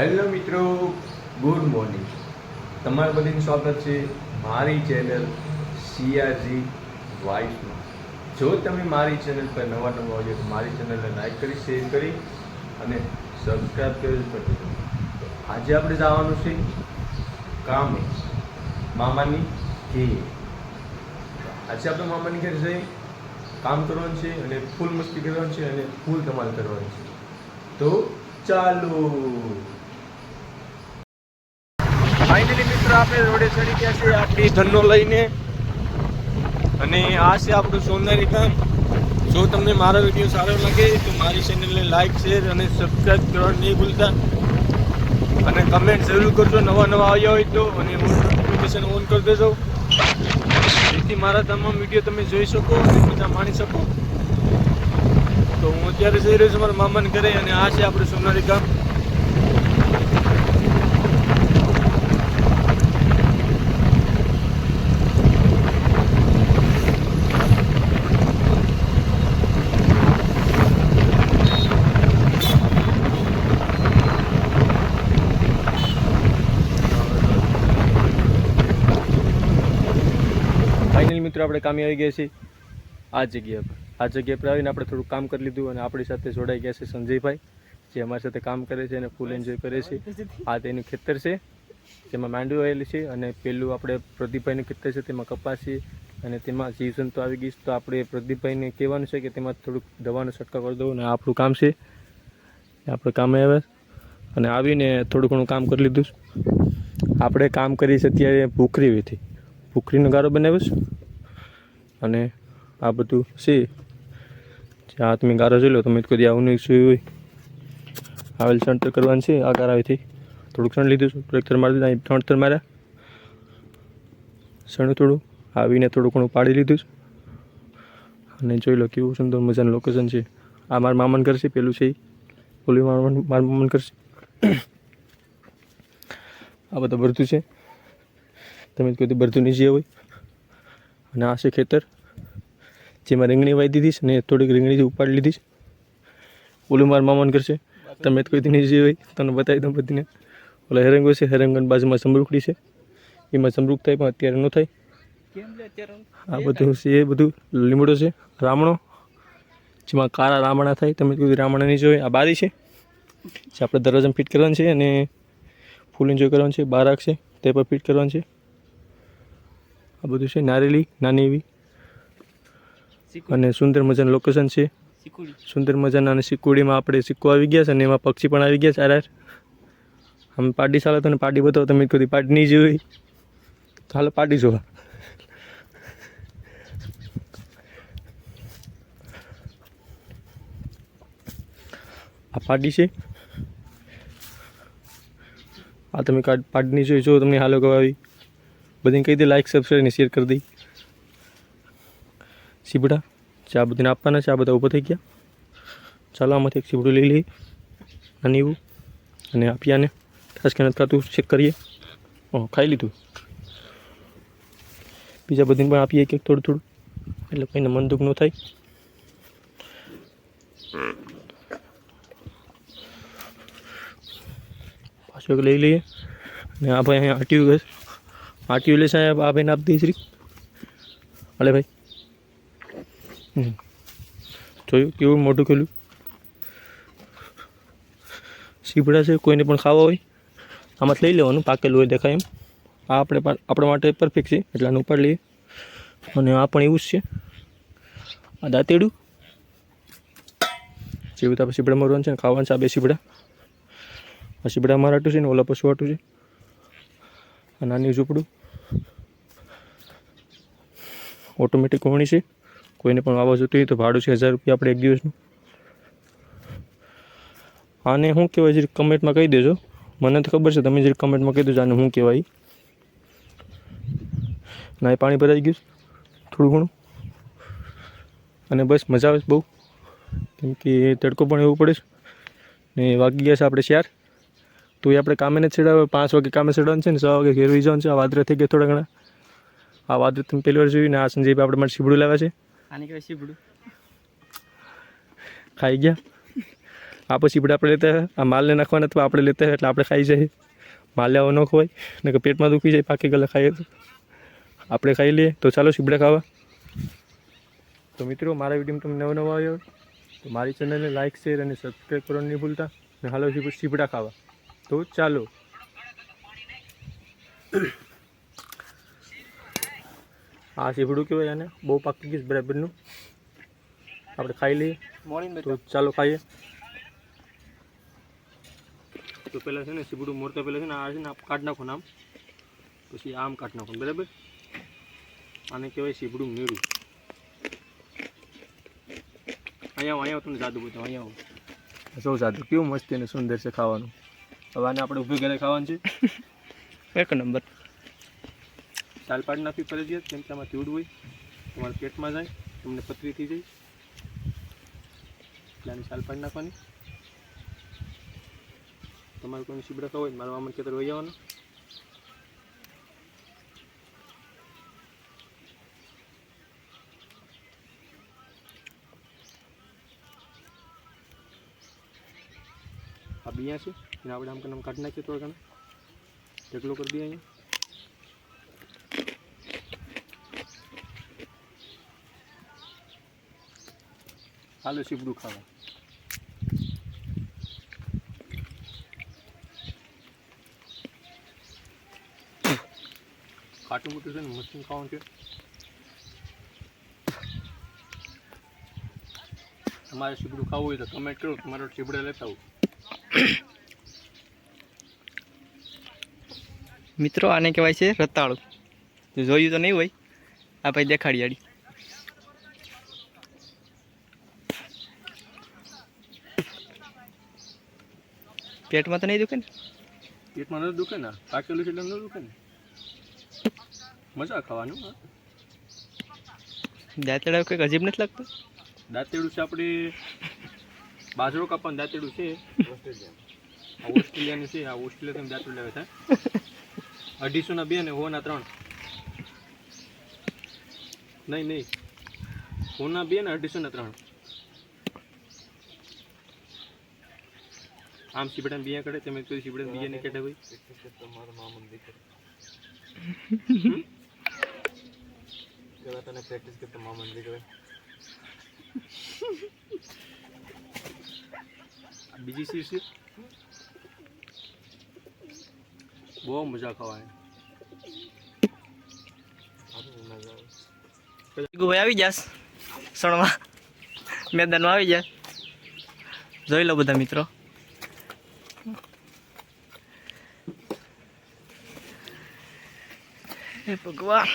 Hello મિત્રો good morning તમારા બધાનું સ્વાગત છે મારી ચેનલ સીઆરજી વાઇફમાં જો તમે મારી ચેનલ પર નવા નવા હોય તો મારી ચેનલને લાઈક કરી શેર કરી અને સબસ્ક્રાઈબ કરી કરજો તો આજે આપણે જવાનું છે કામે, મામાની ઘેર. આજે આપણે મામાની ઘેર જઈ કામ કરવાનું છે અને ફૂલ મસ્તી કરવાનું છે અને ફૂલ ધમાલ કરવાની છે. તો ચાલો. ફાઇનલી મિત્રો, આપણે રોડે ચડી ગયા છે આપણી ધનનો લઈને. અને આ છે આપણું સોનારી ગામ જો તમને મારો વીડિયો સારો લાગે, તો મારી ચેનલને લાઈક શેર અને સબસ્ક્રાઈબ કરવા નહીં ભૂલતા. અને કમેન્ટ જરૂર કરજો, નવા નવા આવ્યા હોય તો, અને નોટિફિકેશન ઓન કરી દેજો. જેથી મારા તમામ વીડિયો તમે જોઈ શકો અને બધા માણી શકો. તો હું અત્યારે જઈ રહ્યો છું મારા મામાને ઘરે, અને આ છે આપણું સોનારી ગામ ફાઇનલી મિત્રો, આપણે કામે આવી ગયા છીએ. આ જગ્યા પર. આ જગ્યા પર આવીને આપણે થોડું કામ કરી લીધું અને આપણી સાથે જોડાઈ ગયા છે સંજયભાઈ, જે અમારી સાથે કામ કરે છે અને ફૂલ એન્જોય કરે છે. આ તેનું ખેતર છે, જેમાં માંડવી આવેલી છે અને પેલું આપણે પ્રદીપભાઈનું ખેતર છે, તેમાં કપાસ છે અને તેમાં જીવજંતુ આવી ગઈ છે. તો આપણે પ્રદીપભાઈને કહેવાનું છે કે તેમાં થોડુંક દવાનો છંટકાવ કરી દઉં અને આપણું કામ છે. આપણે કામે આવ્યા અને આવીને થોડું ઘણું કામ કરી લીધું આપણે કામ કરી છે અત્યારે ભૂખરીથી ભૂખરીનો ગારો બનાવ્યો છે. અને આ બધું છે. જ્યાં તમે ગારો જોઈ લો, તમે કદી આવું નહીં જોયું હોય. આવેલ સણતર કરવાનું છે, આ ગારાવીથી થોડુંક સણ લીધું છે ટ્રેક્ટર મારી દીધું, અહીં ત્રણ તર માર્યા. સણું થોડું આવીને થોડું ઘણું પાડી લીધું છે. અને જોઈ લો કેવું સુંદર મજાનું લોકેશન છે. આ મારા મામાન છે, પેલું છે ઈ. મામન મારા મામન છે. આ બધું ભરતું છે. તમે કોઈ ભરતું નીચે હોય. અને આ છે ખેતર. જેમાં રીંગણી વાવી દીધી છે ને થોડીક રીંગણી ઉપાડી લીધી છે. ઓલું મારા મામાન કરશે તમે કોઈ નીચે હોય, તમને બતાવી દઉં બધીને. ઓલા હેરંગો છે, હેરંગન બાજુમાં સમરૂખડી છે. એમાં સમરૂખ થાય પણ અત્યારે ન થાય. આ બધું છે, એ બધું લીમડો છે, રામણો. જેમાં કાળા રામણા થાય, તમે કોઈ રામણા નહીં જોઈ આ બારી છે. જે આપણે દરવાજામાં ફિટ કરવાનું છે અને ફૂલ એન્જોય કરવાનું છે. બારાક છે, તે પર ફિટ કરવાનું છે. આ બધું છે, નારેલી, નાની એવી. અને સુંદર મજાનું લોકેશન છે. સુંદર મજાના અને સિકુડીમાં આપણે સિક્કો આવી ગયા છે અને એમાં પક્ષી પણ આવી ગયા છે આર અમે પાર્ટી ચાલે તો પાર્ટી બતાવો તમે કોઈ પાર્ટી નહીં જોઈ તો હાલો પાર્ટી જોવા. આ પાર્ટી છે. આ તમે પાર્ટની જોઈ જો તમને હાલો ગવાવી. બધી કહી દે લાઈક સબસ્ક્રાઈબ અને શેર કરી દઈ સીબડા, ચા બધાને આપવાના છે. આ બધા ઊભા થઈ ગયા. ચાલો, આમાંથી એક સીબડું લઈ લઈએ. નાની એવું. અને આપીએ આને. ખાસ કે નથી ખાતું ચેક કરીએ. ઓ ખાઈ લીધું. બીજા બધાને પણ આપીએ એક થોડું થોડું. એટલે કોઈને મન દુઃખ ન થાય. પાછું એક લઈ લઈએ. ને આ ભાઈ અહીંયા આટ્યું ગયું આટ્યું લેશે આ ભાઈને આપી દઈશ રીક અલે ભાઈ. જોયું કેવું મોઢું ખોલ્યું? સીપડા છે, કોઈને પણ ખાવા હોય, આમાં લઈ લેવાનું, પાકેલું હોય, દેખાય એમ. આ આપણે આપણા માટે પરફેક્ટ છે, એટલે આનું ઉપાડ લઈએ. અને આ પણ એવું જ છે. આ દાંતેડું. જેવું તો આપણે સીપડા મરવાનું છે ને, ખાવાનું છે આ બે સીપડા. આ સીપડા અમારા હાટું છે ને, ઓલા પશુ હાટું છે. આ નાની ઝૂંપડું. ઓટોમેટિક કોણી છે. કોઈને પણ વાવા જોતી હોય તો ભાડું છે હજાર રૂપિયા આપણે એક દિવસનું. આને શું કહેવાય જે કમેન્ટમાં કહી દેજો. મને તો ખબર છે તમે જરી કમેન્ટમાં કહી દેજો આને શું કહેવાય. ના, એ પાણી ભરાઈ ગયું થોડું ઘણું. અને બસ મજા આવે છે બહુ. કેમ કે તડકો પણ એવો પડે છે. ને વાગી ગયા છે આપણે શિયાર તો એ આપણે કામે નથી ચડાવે. પાંચ વાગે કામે ચડવાનું છે ને છ વાગે ઘેર વહી જવાનું છે. આ વાદરા થઈ ગયા થોડા ઘણા. આ વાદરા તમે પહેલી વાર જોયું ને આ સંજયભાઈ આપણે મારે શીબડું લાવ્યા છે. આને શીપડું ખાઈ ગયા. આપો સીપડા આપણે લેતા આ માલને નાખવાના અથવા આપણે લેતા એટલે આપણે ખાઈ જાય. માલ લેવા ન ખવાય. ને કે પેટમાં દુખી જાય. પાકી ગલા ખાઈએ તો. આપણે ખાઈ લઈએ. તો ચાલો સીપડા ખાવા. તો મિત્રો, મારા વીડિયો તમને નવો નવો આવ્યો તો મારી ચેનલને લાઇક શેર અને સબસ્ક્રાઈબ કરવાનું નહીં ભૂલતા. ને હાલો સીપડા ખાવા. તો ચાલો. આ સીપડું કહેવાય એને બહુ પાકી ગયું છે બરાબરનું આપણે ખાઈ લઈએ. તો ચાલો ખાઈએ. તો પહેલાં છે ને સીફડું મોરતા પહેલાં છે ને આ છે ને આ કાઢ નાખો આમ. પછી આમ કાઢ નાખો બરાબર? આને કહેવાય સીપડું મેળું. અહીંયા આવો અહીંયા આવો તમને જાદુ બતાવો અહીંયા આવો. સૌ જાદુ? કેવું મસ્ત અને સુંદર છે ખાવાનું. હવે આને આપણે ઊભી ઘરે ખાવાનું છે. એક નંબર. ચાલ પાડી નાખવી ફરજિયાત કેમ કે આમાં તીવડું હોય, તમારા પેટમાં જાય, તમને પથરી થઈ જાય. એટલે આની ચાલ પાડી નાખવાની. તમારે કોઈ ખાવ હોય મારો મામા ખેતર વહી જવાનું આ બિયા છે, એને આપણે આમ કરીને કાઢી નાખીએ થોડા ઘણા. ઢેકલો કરી દઈએ અહીંયા. હાલો સીબડું ખાવા. ખાટું મોટું છે ને મશીન ખાવાનું છે. તમારે સીબડું ખાવું હોય તો કમેન્ટ કરો, તમારો શીપડે લેતા આવું. મિત્રો, આને કહેવાય છે રતાળું. જોયું તો નહીં હોય? આ ભાઈ દેખાડી પેટમાં તો નહીં દુખે ને? પેટમાં નથી દુખે ને? પાકેલું છે એટલે ન દુખે ને? મજા ખાવાનું. દાંતડા કંઈક અજીબ નથી લાગતું? દાંતેડું છે આપણે બાજરો કાપવાનું દાંતેડું છે. આ ઓસ્ટ્રેલિયાનું છે આ ઓસ્ટ્રેલિયાથી દાંતેડું લેવા થાય અઢીસો ના બે ને હો ના ત્રણ. નહીં નહીં. હો ના બે ને અઢીસો ના ત્રણ. આમ સીબડા બિયા કાઢે તમે કોઈ સીબડા બિયા નહીં કાઢે ભાઈ આ બીજી સીટ છે? બહુ મજા ખવાય. ભાઈ આવી જાસ સણમાં મેદાનમાં આવી જાય જોઈ લો બધા મિત્રો. હે ભગવાન.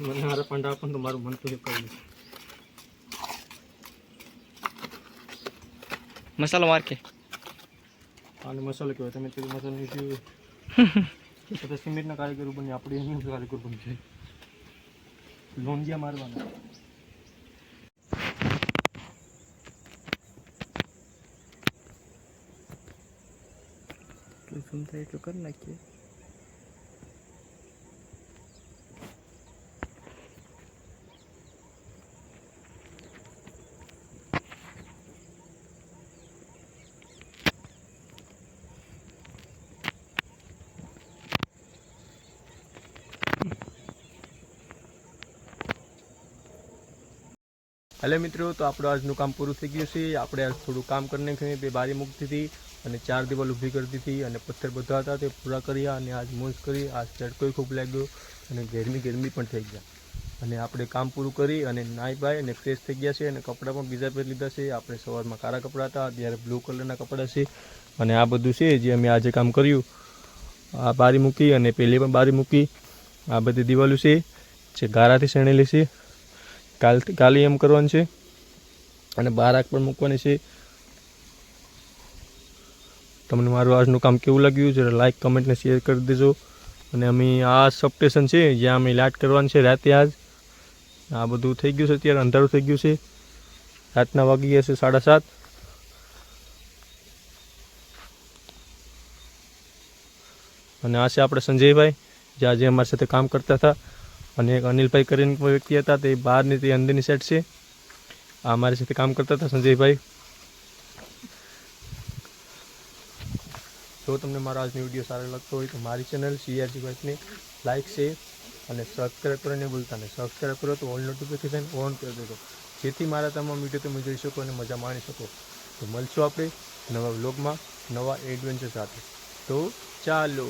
મને હારે પંડા પણ તમારું મારું મન પૂરું કર્યું મસાલો માર કે. આને મસાલો કહેવાય. તમે કીધું મસાલો નહીં તો સિમેન્ટના કારીગરો બની આપણે એની કારીગર બની છે લોંજિયા મારવાના. એટલું થાય એટલું કરી નાખીએ હલે મિત્રો, તો આપણું આજનું કામ પૂરું થઈ ગયું છે. આપણે આજ થોડું કામ કરી નાખ્યું બે બારી મૂકતી હતી અને ચાર દિવાલ ઊભી કરી દીધી અને પથ્થર બધા હતા તે પૂરા કર્યા અને આજ મોજ કરી, આજ ચડકોય ખૂબ લાગ્યો અને ગરમી ગરમી પણ થઈ ગયા. અને આપણે કામ પૂરું કરી અને નાઈ બાય અને ફ્રેશ થઈ ગયા છે અને કપડાં પણ બીજા પહેરી લીધા છે. આપણે સવારમાં કાળા કપડાં હતા ત્યારે બ્લુ કલરના કપડાં છે અને આ બધું છે જે અમે આજે કામ કર્યું. આ બારી મૂકી અને પહેલી પણ બારી મૂકી. આ બધી દિવાલો છે જે ગારાથી શણેલી છે. કાલ કાલી એમ કરવાની છે. અને બાર આંખ પણ મૂકવાની છે. તમને મારું આજનું કામ કેવું લાગ્યું જરા લાઇક કમેન્ટને શેર કરી દેજો. અને અમે આ સબસ્ટેશન છે, જ્યાં અમે લાઇટ કરવાની છે રાતે આજ. આ બધું થઈ ગયું છે અત્યારે, અંધારું થઈ ગયું છે. રાતના વાગી ગયા છે સાડા સાત. અને આ છે આપણે સંજયભાઈ, જે આજે અમારી સાથે કામ કરતા હતા. અને એક અનિલભાઈ કરીને કોઈ વ્યક્તિ હતા, તે બહારની તે અંદરની સાઈડ છે. આ મારી સાથે કામ કરતા હતા, સંજયભાઈ. જો તમને મારો આજનો વીડિયો સારો લાગતો હોય તો મારી ચેનલ સીઆરજી બાઇકને લાઇક શેર અને સબસ્ક્રાઈબ કરવાને ભૂલતા. નહીં સબસ્ક્રાઈબ કરો તો ઓલ નોટિફિકેશન ઓન કરી દેજો. જેથી મારા તમામ વીડિયો તમે જોઈ શકો અને મજા માણી શકો. તો મળશું આપણે નવા વ્લોગમાં નવા એડવેન્ચર સાથે. તો ચાલો.